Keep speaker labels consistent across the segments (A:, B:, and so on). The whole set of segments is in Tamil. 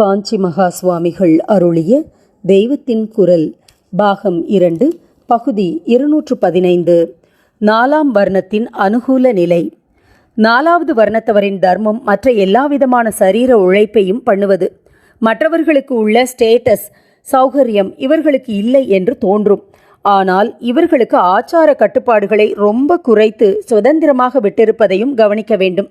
A: காஞ்சி மகா சுவாமிகள் அருளிய தெய்வத்தின் குரல் பாகம் இரண்டு பகுதி இருநூற்று பதினைந்து. நாலாம் வர்ணத்தின் அனுகூல நிலை. நாலாவது வர்ணத்தவரின் தர்மம் மற்ற எல்லாவிதமான சரீர உழைப்பையும் பண்ணுவது. மற்றவர்களுக்கு உள்ள ஸ்டேட்டஸ் சௌகரியம் இவர்களுக்கு இல்லை என்று தோன்றும். ஆனால் இவர்களுக்கு ஆச்சார கட்டுப்பாடுகளை ரொம்ப குறைத்து சுதந்திரமாக விட்டிருப்பதையும் கவனிக்க வேண்டும்.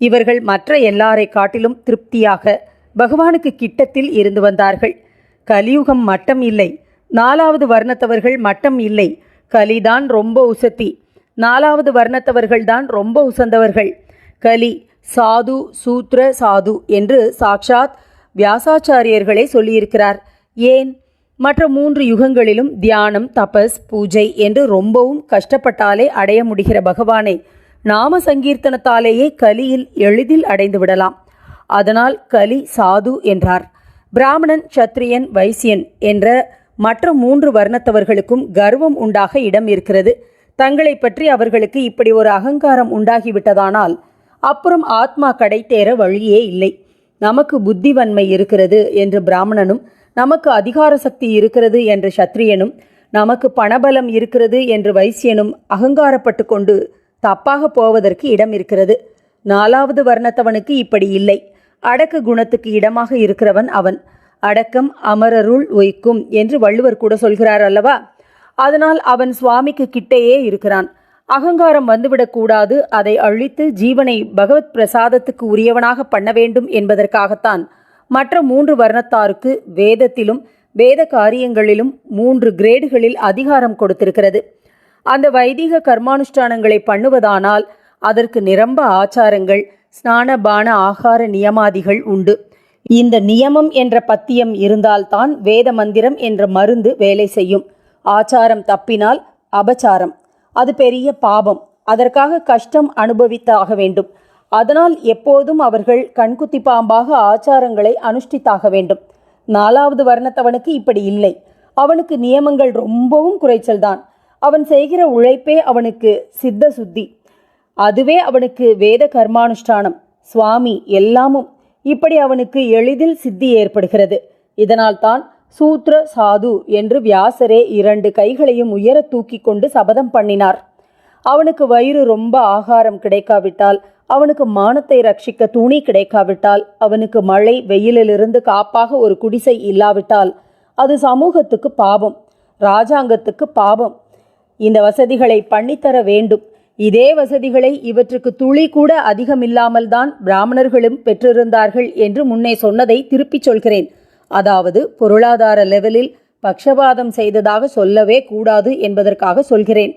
A: இவர்கள் மற்ற எல்லாரை காட்டிலும் திருப்தியாக பகவானுக்கு கிட்டத்தில் இருந்து வந்தார்கள். கலியுகம் மட்டம் இல்லை. நாலாவது வர்ணத்தவர்கள் மட்டம் இல்லை. கலிதான் ரொம்ப உசத்தி. நாலாவது வர்ணத்தவர்கள்தான் ரொம்ப உசந்தவர்கள். கலி சாது சூத்ர சாது என்று சாக்ஷாத் வியாசாச்சாரியர்களே சொல்லியிருக்கிறார். ஏன்? மற்ற மூன்று யுகங்களிலும் தியானம் தபஸ் பூஜை என்று ரொம்பவும் கஷ்டப்பட்டாலே அடைய முடிகிற பகவானை. நாம சங்கீர்த்தனத்தாலேயே கலியில் எளிதில் அடைந்து விடலாம். அதனால் கலி சாது என்றார். பிராமணன் சத்திரியன் வைசியன் என்ற மற்ற மூன்று வர்ணத்தவர்களுக்கும் கர்வம் உண்டாக இடம் இருக்கிறது. தங்களை பற்றி அவர்களுக்கு இப்படி ஒரு அகங்காரம் உண்டாகிவிட்டதானால் அப்புறம் ஆத்மா கடை தேர வழியே இல்லை. நமக்கு புத்திவன்மை இருக்கிறது என்று பிராமணனும் நமக்கு அதிகார சக்தி இருக்கிறது என்று சத்திரியனும் நமக்கு பணபலம் இருக்கிறது என்று வைசியனும் அகங்காரப்பட்டு கொண்டு தப்பாக போவதற்கு இடம் இருக்கிறது. நாலாவது வர்ணத்தவனுக்கு இப்படி இல்லை. அடக்க குணத்துக்கு இடமாக இருக்கிறவன் அவன். அடக்கம் அமரருள் ஒய்க்கும் என்று வள்ளுவர் கூட சொல்கிறார் அல்லவா? அதனால் அவன் சுவாமிக்கு கிட்டேயே இருக்கிறான். அகங்காரம் வந்துவிடக்கூடாது அதை அழித்து ஜீவனை பகவத் பிரசாதத்துக்கு உரியவனாக பண்ண வேண்டும் என்பதற்காகத்தான். மற்ற மூன்று வர்ணத்தாருக்கு வேதத்திலும் வேத காரியங்களிலும் மூன்று கிரேடுகளில் அதிகாரம் கொடுத்திருக்கிறது. அந்த வைதிக கர்மானுஷ்டானங்களை பண்ணுவதானால் அதற்கு நிரம்ப ஆச்சாரங்கள் ஸ்நானபான ஆகார நியமாதிகள் உண்டு. இந்த நியமம் என்ற பத்தியம் இருந்தால்தான் வேத மந்திரம் என்ற மருந்து வேலை செய்யும். ஆச்சாரம் தப்பினால் அபச்சாரம். அது பெரிய பாபம். அதற்காக கஷ்டம் அனுபவித்தாக வேண்டும். அதனால் எப்போதும் அவர்கள் கண்குத்தி பாம்பாக ஆச்சாரங்களை அனுஷ்டித்தாக வேண்டும். நாலாவது வர்ணத்தவனுக்கு இப்படி இல்லை. அவனுக்கு நியமங்கள் ரொம்பவும் குறைச்சல்தான். அவன் செய்கிற உழைப்பே அவனுக்கு சித்த சுத்தி. அதுவே அவனுக்கு வேத கர்மானுஷ்டானம். சுவாமி எல்லாமும் இப்படி அவனுக்கு எளிதில் சித்தி ஏற்படுகிறது. இதனால்தான் சூத்ர சாது என்று வியாசரே இரண்டு கைகளையும் உயர தூக்கி கொண்டு சபதம் பண்ணினார். அவனுக்கு வயிறு ரொம்ப ஆகாரம் கிடைக்காவிட்டால் அவனுக்கு மானத்தை ரட்சிக்க துணி கிடைக்காவிட்டால் அவனுக்கு மழை வெயிலிலிருந்து காப்பாக ஒரு குடிசை இல்லாவிட்டால் அது சமூகத்துக்கு பாபம் ராஜாங்கத்துக்கு பாபம் இந்த வசதிகளை பண்ணித்தர வேண்டும். இதே வசதிகளை இவற்றுக்கு துளி கூட அதிகமில்லாமல் தான் பிராமணர்களும் பெற்றிருந்தார்கள் என்று முன்னே சொன்னதை திருப்பிச் சொல்கிறேன். அதாவது பொருளாதார லெவலில் பக்ஷபாதம் செய்ததாக சொல்லவே கூடாது என்பதற்காக சொல்கிறேன்.